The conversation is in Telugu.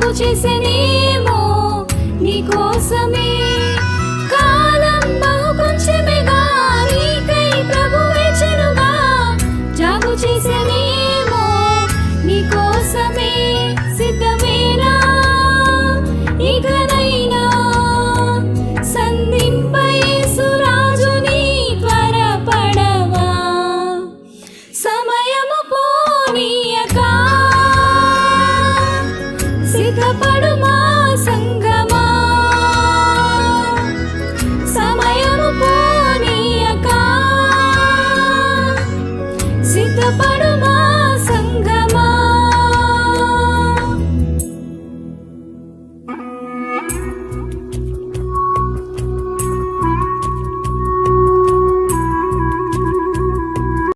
త్యాగము చేసేనేమో నీ కోసమే కాలం బహు ప్రభు నీ కోసమే సమయము పోనీయక. సిద్ధపడు